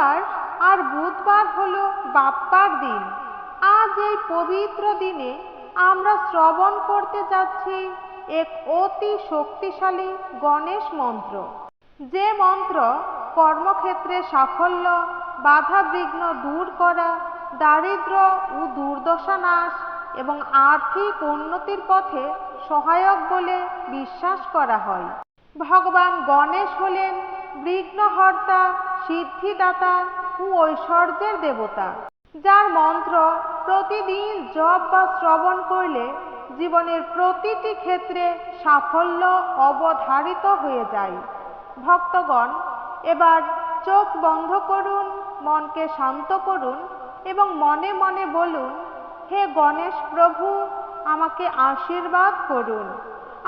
মঙ্গলবার আর বুধবার হলো বাপ্পার দিন। আজ এই পবিত্র দিনে আমরা শ্রবণ করতে যাচ্ছি এক অতি শক্তিশালী গণেশ মন্ত্র। যে মন্ত্র কর্মক্ষেত্রে সাফল্য বাধা বিঘ্ন দূর করা, দারিদ্র ও দুর্দশা নাশ এবং আর্থিক উন্নতির পথে সহায়ক বলে বিশ্বাস করা হয়। ভগবান গণেশ হলেন বিঘ্নহর্তা সিদ্ধিদাতা ও ঐশ্বর্যের দেবতা, যার মন্ত্র প্রতিদিন জপ বা শ্রবণ করলে জীবনের প্রতিটি ক্ষেত্রে সাফল্য অবধারিত হয়ে যায়। ভক্তগণ, এবার চোখ বন্ধ করুন, মনকে শান্ত করুন এবং মনে মনে বলুন, হে গণেশ প্রভু, আমাকে আশীর্বাদ করুন।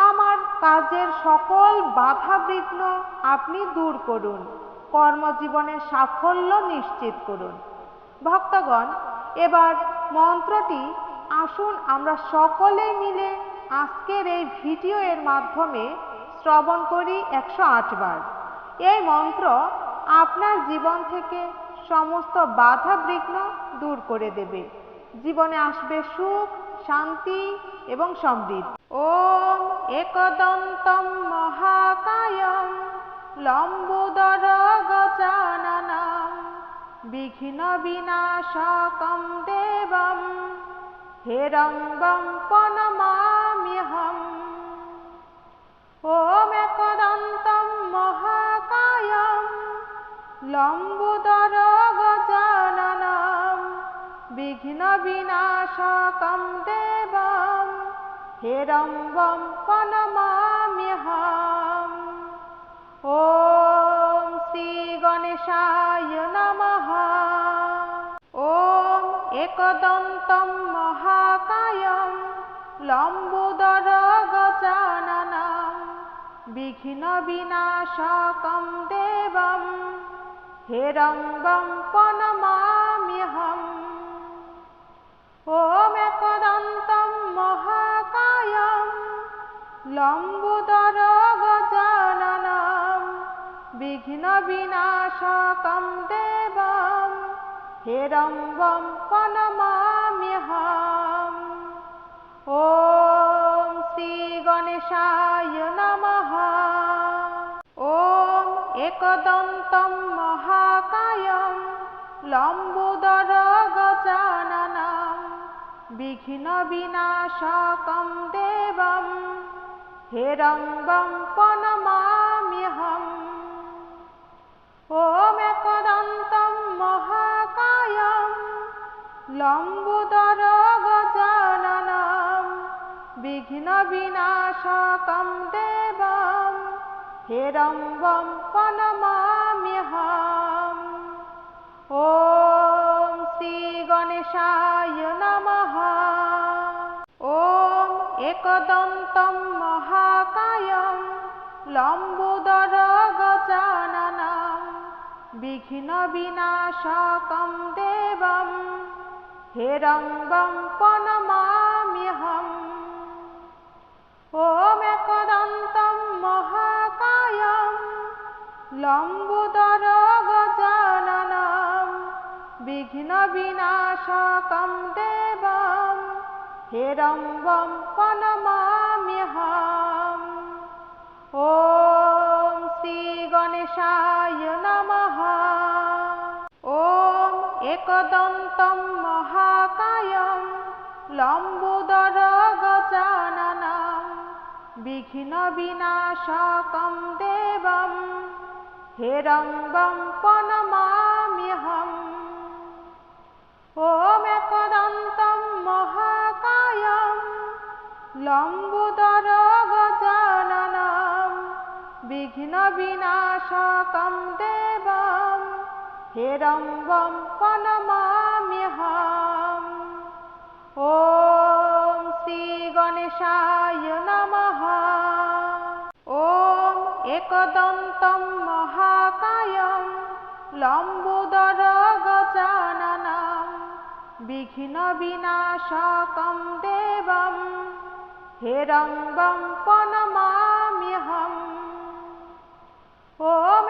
আমার কাজের সকল বাধা বিঘ্ন আপনি দূর করুন। কর্মজীবনের সাফল্য নিশ্চিত করুন। ভক্তগণ, এবার মন্ত্রটি আসুন আমরা সকলে মিলে আজকের এই ভিডিও এর মাধ্যমে শ্রবণ করি একশো বার। এই মন্ত্র আপনার জীবন থেকে সমস্ত বাধা বিঘ্ন দূর করে দেবে। জীবনে আসবে সুখ, শান্তি এবং সমৃদ্ধি। ওম একদন্তম মহাকায়ম লম্বোদর গজাননম বিঘ্ন বিনাশকম দেবম হেরম্বম প্রণমাম্যহম। ওম একদন্তম মহাকায়ম লম্বোদর গজাননম ওম শ্রী গণেশায় নমঃ। ওম একদন্তম মহাকায়ম লম্বোদর গজাননম বিঘ্ন বিনাশকম দেবম হেরম্বম প্রণমাম্যহম। ওম বিঘ্ন বিনাশকম দেবম হেরম্বম প্রণমাম্যহম ওম শ্রী গণেশায় নমঃ। ওম একদন্তম মহাকায়ম লম্বোদর গজাননম ওম একদন্তম মহাকায়ম লম্বোদর গজাননম বিঘ্ন বিনাশকম দেবম হেরম্বম প্রণমাম্যহম ওম শ্রী গণেশায় নমঃ বিঘ্ন বিনাশকম দেবম হেরম্বম প্রণমাম্যহম ওম একদন্তম মহাকায়ম লম্বোদর গজাননম বিঘ্ন বিনাশকম দেবম ওম একদন্তম মহাকায়ম লম্বোদর গজাননম বিঘ্ন বিনাশকম দেবম হেরম্বম প্রণমাম্যহম। ওম একদন্তম মহাকায়ম লম্বোদর গজাননম ওম শ্রী গণেশায় নমঃ। ওম একদন্তম মহাকায়ম লম্বোদর গজাননম বিঘ্ন বিনাশকম দেবম হেরম্বম প্রণমাম্যহম। ওম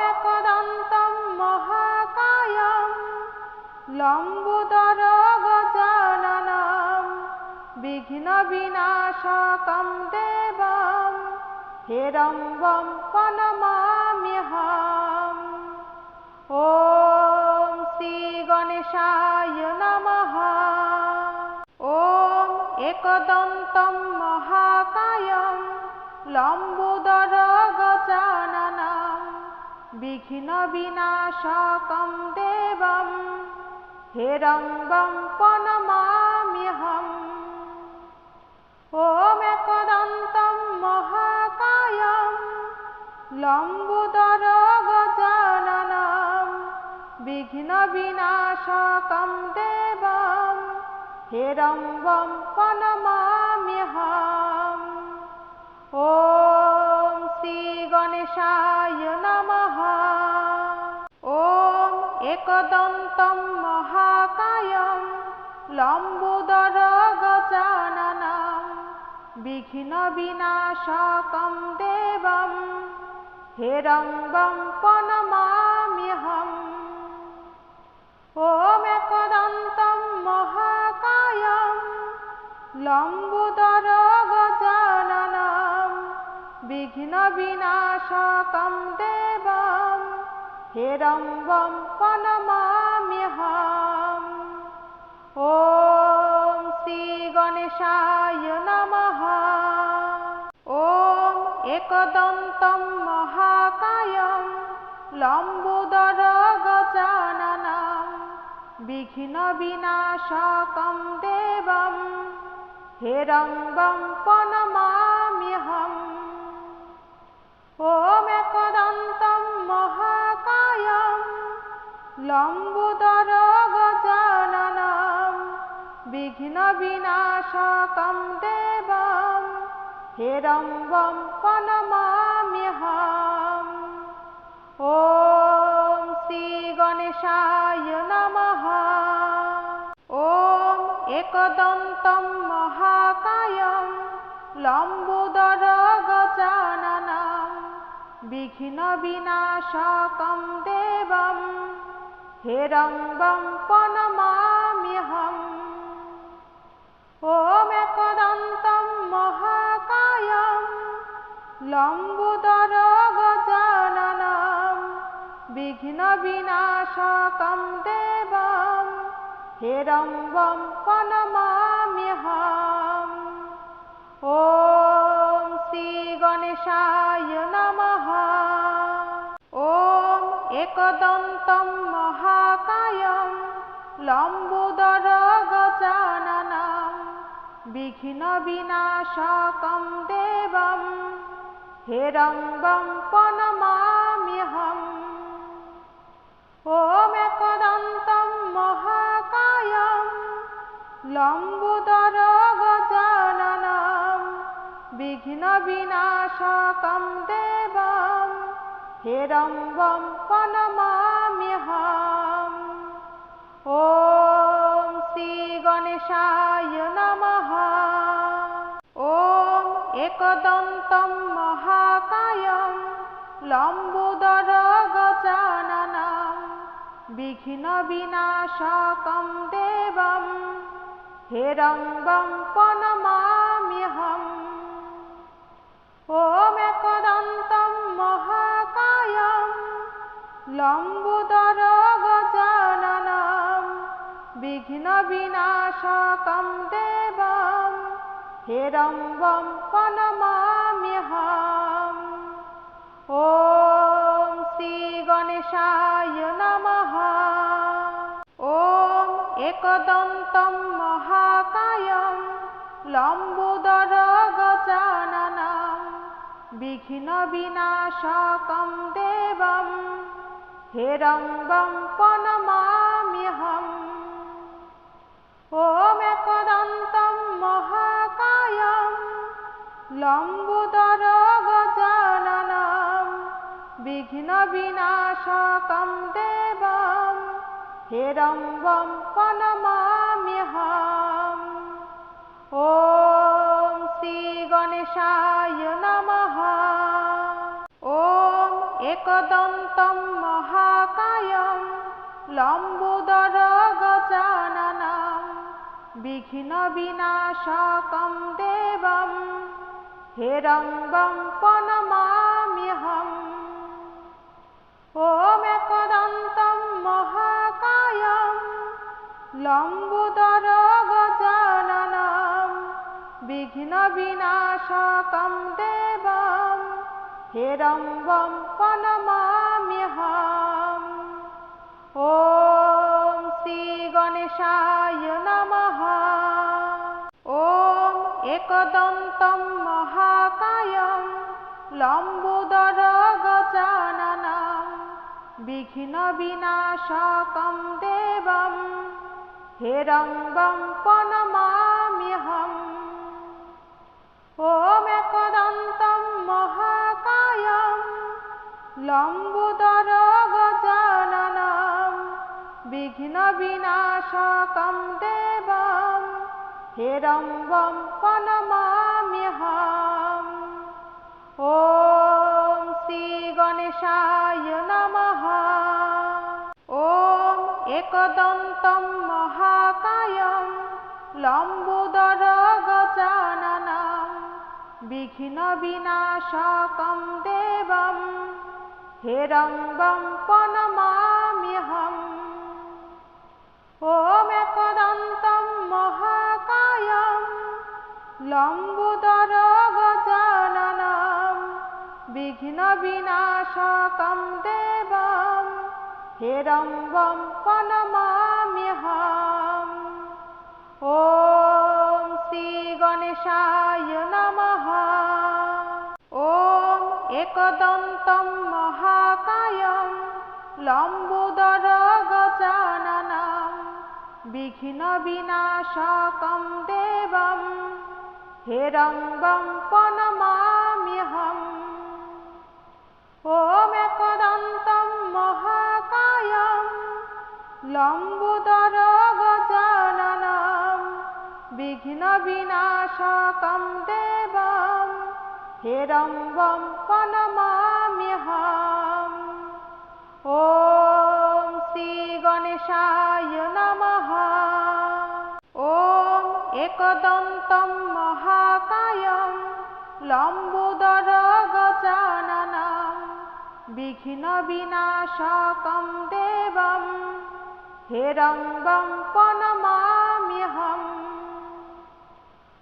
विघ्नविनाशकं देवं हिरम्बं प्रणमाम्यहम् ॐ श्रीगणेशाय नमः ॐ एकदन्तं महाकायं लम्बुदरगजाननं विघ्नविनाशकं देवं हिरम्बं प्रणमाम्यहम् ॐ एकदन्तं महाकायं लम्बोदरगजाननं विघ्नविनाशकं देवं हेरम्बं प्रणमाम्यहम् ॐ श्रीगणेशाय नमः ॐ एकदन्तं महाकायं लम्बोदरगजाननं विघ्नविनाशकं देवं हेरम्बं प्रणमाम्यहम् ॐ एकदन्तं महाकायं लम्बोदरगजाननं विघ्नविनाशकं देवं हेरम्बं प्रणमाम्यहम् ॐ শ্রী গণেশায় নম। ওম একদন্ত মহাকায় লম্বুদর গজাননম বিঘ্ন বিনাশক দেব হেরম্বম পনমাম্যহম ওম একদন্ত মহাকায় লম্বুদর विघ्नविनाशकं देवं हेरम्बं प्रणमाम्यहम् ॐ श्रीगणेशाय नमः ॐ एकदन्तं महाकायं लम्बोदरगजाननं विघ्नविनाशकं देवं हेरम्बं प्रणमाम्यहम् ॐ एकदन्तं महाकायं लम्बोदरगजाननं विघ्नविनाशकं देवं हेरम्बं प्रणमाम्यहम् ॐ श्रीगणेशाय नमः ॐ एकदन्तं महाकायं लम्बोदरगजाननं विघ्नविनाशकं देवं हेरम्बं प्रणमाम्यहम् ॐ एकदन्तं महाकायं लम्बोदरगजाननं विघ्नविनाशकं देवं हेरम्बं प्रणमाम्यहम् ॐ श्रीगणेशाय एकदन्तं महाकायं लम्बोदरगजाननं विघ्नविनाशकं देवं हेरम्बं प्रणमाम्यहम् ॐ एकदन्तं महाकायं लम्बोदरगजाननं विघ्नविनाशकं চিরঙ্গম প্রণমাম্যহম। শ্রী গণেশায় নমঃ। ওম একদন্তম লম্বুদর গজাননম বিঘ্ন বিনাশকম দেবম হিরঙ্গম প্রণমাম্যহম। মহা লম্বোদর গজাননম বিঘ্ন বিনাশকম দেবম হিরম্বম প্রণমাম্যহম ওম শ্রী গণেশায় নমঃ। ওম একদন্তম মহাকায়ম লম্বোদর গজাননম বিঘ্ন বিনাশকম দেবম। হে রঙ্গম প্রণমাম্যহম। ওম একদন্তম মহাকায়ম। লম্বুদর গজাননম বিঘ্ন বিনাশকম দেবম। রঙ্গম প্রণমাম্যহম। ওম শ্রী গণেশায় নমঃ एकदन्तं महाकायं लम्बोदरगजाननं विघ्नविनाशकं देवं हेरम्बं प्रणमाम्यहम् ॐ एकदन्तं महाकायं लम्बोदरगजाननं विघ्नविनाशकं देवं हेरम्बं নমাম্যহম ওম শ্রী গণেশায় নমঃ ওম একদন্তম মহাকায়ম লম্বুদর গজাননম বিঘ্ন বিনাশকম দেবম হেরম্বম ওম একদন্তম লম্বোদর গজাননম বিঘ্ন বিনাশকম দেবম, হিরম্বম প্রণমাম্যহম। ওম শ্রী গণেশায় নমঃ। ওম একদন্তম মহাকায়ম লম্বুদর গজাননম বিঘ্ন বিনাশকম দেবম। হিরম্বম পনমাম্যহম ওম একদন্তম মহাকায়ম। লম্বুদর গজাননম বিঘ্ন বিনাশকম দেবম। হিরম্বম পনমাম্যহম ওম শ্রী গণেশায় নমঃ। ওম একদম एकदन्तं महाकायं लम्बोदरगजाननं विघ्नविनाशकं देवं हेरम्बं प्रणमाम्यहम्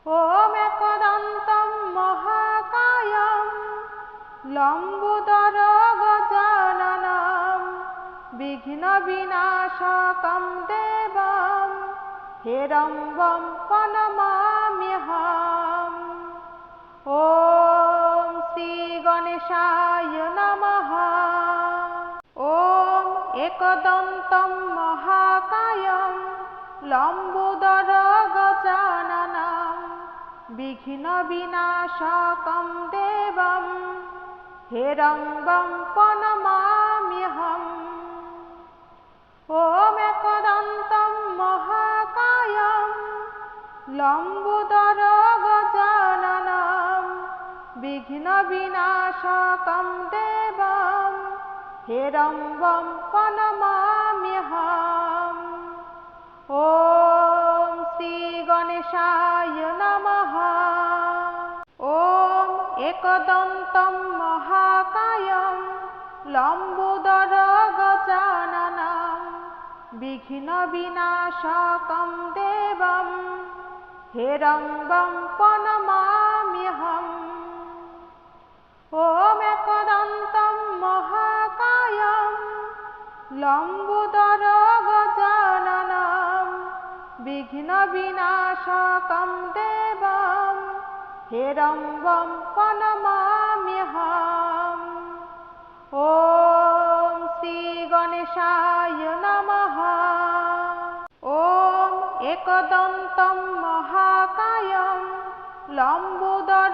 ॐ एकदन्तं महाकायं लम्बोदरगजाननं विघ्नविनाशकं देवं हेरम्बं प्रणमाम्यहम् ॐ श्रीगणेशाय नमः ॐ एकदन्तं महाकायं लम्बोदरगजाननं विघ्नविनाशकं देवं हेरम्बं प्रणमाम्यहम् ॐ एकदन्तं লম্বোদর গজাননম বিঘ্ন বিনাশকম দেবম, হিরম্বম প্রণমাম্যহম। ওম শ্রী গণেশায় নমঃ। ওম একদন্তম মহাকায়ম লম্বুদর গজাননম বিঘ্ন বিনাশকম দেবম। হে রঙ্গম পনমাম্যহম ওম একদন্ত মহাকায় লম্বুদর গজাননম বিঘ্ন বিনাশক দেব হে রঙ্গম পনমাম্যহম ও শ্রী গণেশায় নমঃ। ওম একদন্তম लम्बोदरगजाननं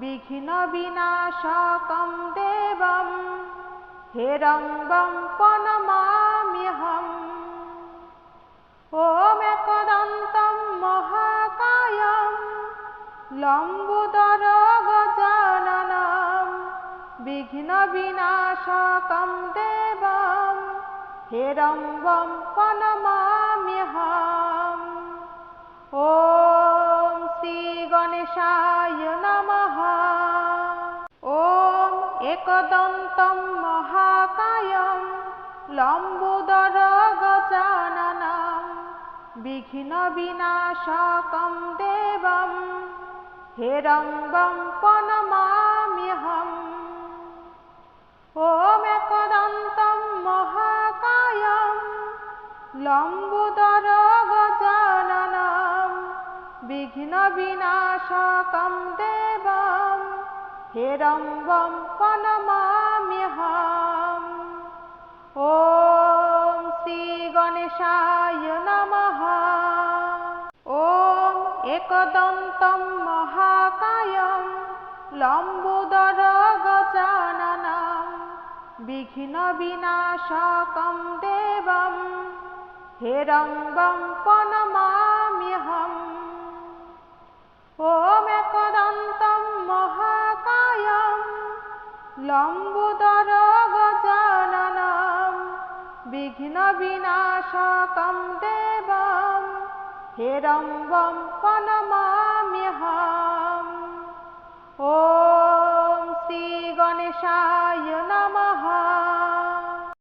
विघ्नविनाशकं देवं हेरम्बं प्रणमाम्यहम् ॐ एकदन्तं महाकायं लम्बोदरगजाननं विघ्नविनाशकं देवं हेरम्बं प्रणमाम्यहम् ॐ श्रीगणेशाय नमः ॐ एकदन्तं महाकायं लम्बोदर गजाननं विघ्नविनाशकं देवं हिरम्बं प्रणमाम्यहम् ॐ एकदन्तं महाकायं लम्बोदर विघ्नविनाशकं देवं हिरम्बं प्रणमाम्यहम् ॐ श्रीगणेशाय नमः ॐ एकदन्तं महाकायं लम्बोदर गजाननं विघ्नविनाशकं देवं हिरम्बं प्रणमाम्यहम् ॐ एकदन्तं महाकायं लम्बुदरगजाननं विघ्नविनाशकं देवं हिरम्बं प्रणमाम्यहम् ॐ श्रीगणेशाय नमः